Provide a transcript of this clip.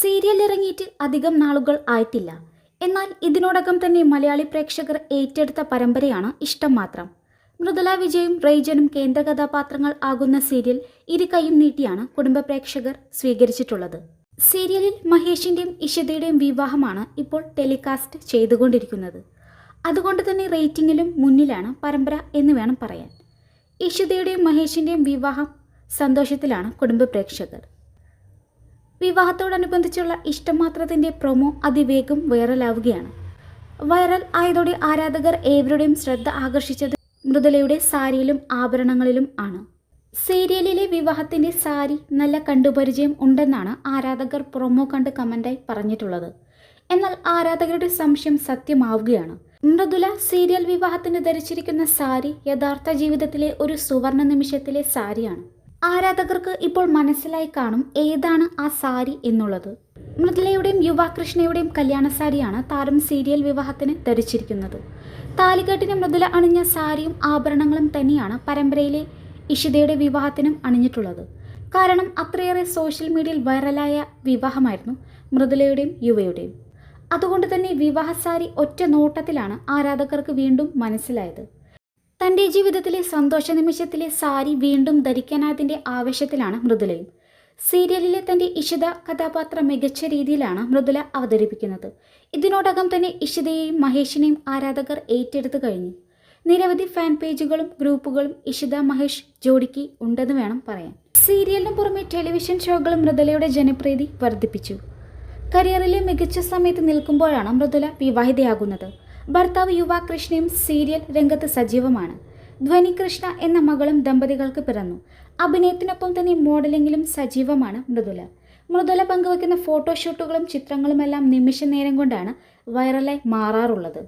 Serial ഇറങ്ങിയിട്ട് അധികം നാളുകൾ ആയിട്ടില്ല. എന്നാൽ ഇതിനോടകം തന്നെ മലയാളി പ്രേക്ഷകർ ഏറ്റെടുത്ത പരമ്പരയാണ് ഇഷ്ടം മാത്രം. മൃദുല വിജയും റെയ്ജനും കേന്ദ്ര കഥാപാത്രങ്ങൾ ആകുന്ന സീരിയൽ ഇരു കൈയും നീട്ടിയാണ് കുടുംബ പ്രേക്ഷകർ സ്വീകരിച്ചിട്ടുള്ളത്. സീരിയലിൽ മഹേഷിന്റെയും ഇഷിതയുടെയും വിവാഹമാണ് ഇപ്പോൾ ടെലികാസ്റ്റ് ചെയ്തുകൊണ്ടിരിക്കുന്നത്. അതുകൊണ്ട് തന്നെ റേറ്റിംഗിലും മുന്നിലാണ് പരമ്പര എന്ന് വേണം പറയാൻ. ഇഷിതയുടെയും മഹേഷിന്റെയും വിവാഹം സന്തോഷത്തിലാണ് കുടുംബ പ്രേക്ഷകർ. വിവാഹത്തോടനുബന്ധിച്ചുള്ള ഇഷ്ടമാത്രത്തിന്റെ പ്രൊമോ അതിവേഗം വൈറലാവുകയാണ് വൈറൽ ആയതോടെ ആരാധകർ ഏവരുടെയും ശ്രദ്ധ ആകർഷിച്ചത് മൃദുലയുടെ സാരിയിലും ആഭരണങ്ങളിലും ആണ്. സീരിയലിലെ വിവാഹത്തിന്റെ സാരി നല്ല കണ്ടുപരിചയം ഉണ്ടെന്നാണ് ആരാധകർ പ്രൊമോ കണ്ട് കമന്റായി പറഞ്ഞിട്ടുള്ളത്. എന്നാൽ ആരാധകരുടെ സംശയം സത്യമാവുകയാണ്. മൃദുല സീരിയൽ വിവാഹത്തിന് ധരിച്ചിരിക്കുന്ന സാരി യഥാർത്ഥ ജീവിതത്തിലെ ഒരു സുവർണ നിമിഷത്തിലെ സാരിയാണ്. ആരാധകർക്ക് ഇപ്പോൾ മനസ്സിലായി കാണും ഏതാണ് ആ സാരി എന്നുള്ളത്. മൃദുലയുടെയും യുവാകൃഷ്ണയുടെയും കല്യാണ സാരിയാണ് താരം സീരിയൽ വിവാഹത്തിന് ധരിച്ചിരിക്കുന്നത്. താലികെട്ടിന് മൃദുല അണിഞ്ഞ സാരിയും ആഭരണങ്ങളും തന്നെയാണ് പരമ്പരയിലെ ഇഷിതയുടെ വിവാഹത്തിനും അണിഞ്ഞിട്ടുള്ളത്. കാരണം അത്രയേറെ സോഷ്യൽ മീഡിയയിൽ വൈറലായ വിവാഹമായിരുന്നു മൃദുലയുടെയും യുവയുടെയും. അതുകൊണ്ട് തന്നെ വിവാഹ സാരി ഒറ്റ നോട്ടത്തിലാണ് ആരാധകർക്ക് വീണ്ടും മനസ്സിലായത്. തന്റെ ജീവിതത്തിലെ സന്തോഷ നിമിഷത്തിലെ സാരി വീണ്ടും ധരിക്കാനായതിന്റെ ആവേശത്തിലാണ് മൃദുലയും സീരിയലിലെ തന്റെ ഇഷിത കഥാപാത്രം മികച്ച രീതിയിലാണ് മൃദുല അവതരിപ്പിക്കുന്നത്. ഇതിനോടകം തന്നെ ഇഷിതയെയും മഹേഷിനെയും ആരാധകർ ഏറ്റെടുത്തു കഴിഞ്ഞു. നിരവധി ഫാൻ പേജുകളും ഗ്രൂപ്പുകളും ഇഷിത മഹേഷ് ജോഡിക്ക് ഉണ്ടെന്ന് വേണം പറയാൻ. സീരിയലിന് പുറമെ ടെലിവിഷൻ ഷോകളും മൃദുലയുടെ ജനപ്രീതി വർദ്ധിപ്പിച്ചു. കരിയറിലെ മികച്ച സമയത്ത് നിൽക്കുമ്പോഴാണ് മൃദുല വിവാഹിതയാകുന്നത്. ഭർത്താവ് യുവ കൃഷ്ണയും സീരിയൽ രംഗത്ത് സജീവമാണ്. ധ്വനി കൃഷ്ണ എന്ന മകളും ദമ്പതികൾക്ക് പിറന്നു. അഭിനയത്തിനൊപ്പം തന്നെ മോഡലിംഗിലും സജീവമാണ് മൃദുല. മൃദുല പങ്കുവയ്ക്കുന്ന ഫോട്ടോഷൂട്ടുകളും ചിത്രങ്ങളുമെല്ലാം നിമിഷ നേരം കൊണ്ടാണ് വൈറലായി മാറാറുള്ളത്.